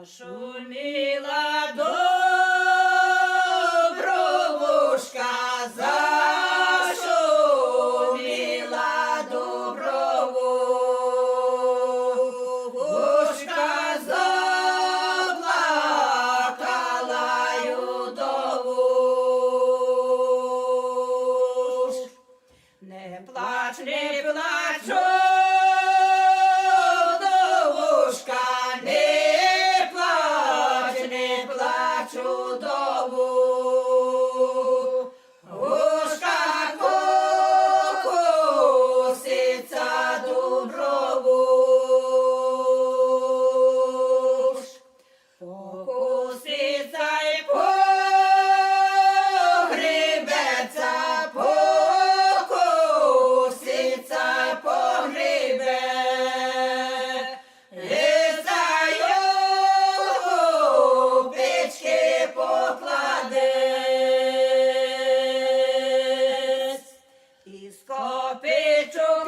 Зашуміла Pedro.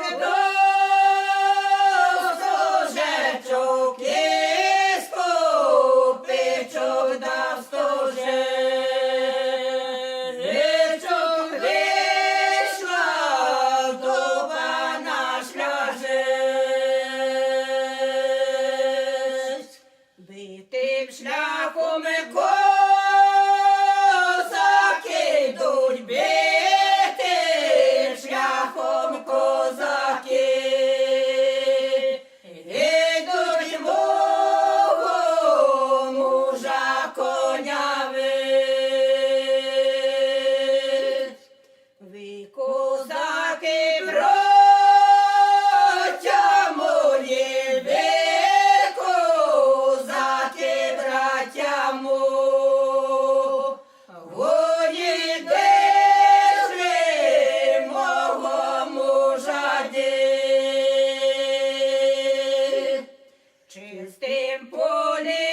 Holy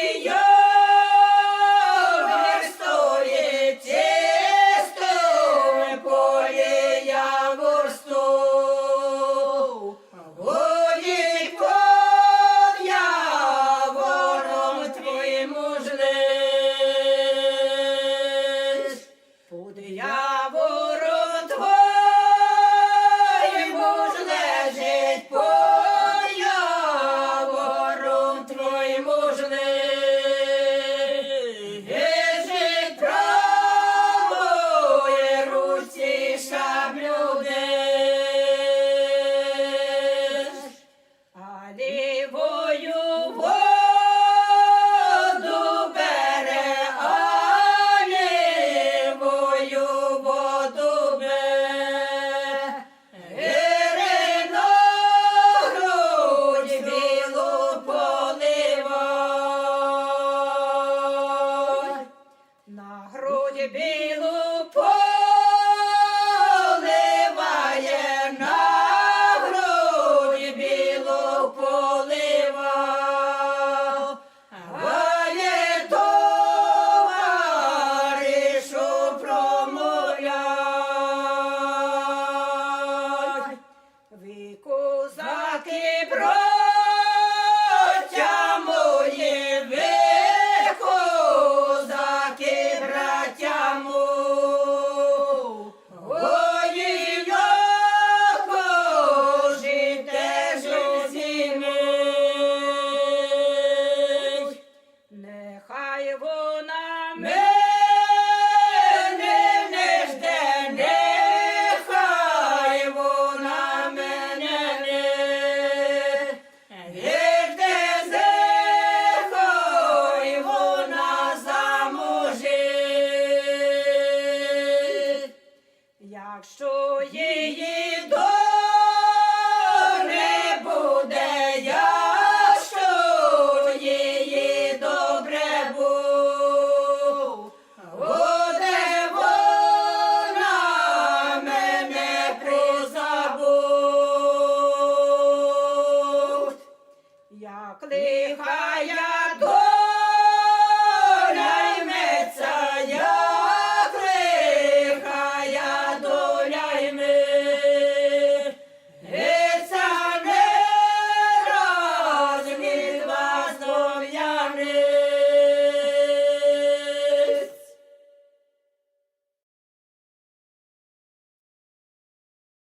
лежить, Нехай вона мене не жде, нехай мене вона замужить. Якщо її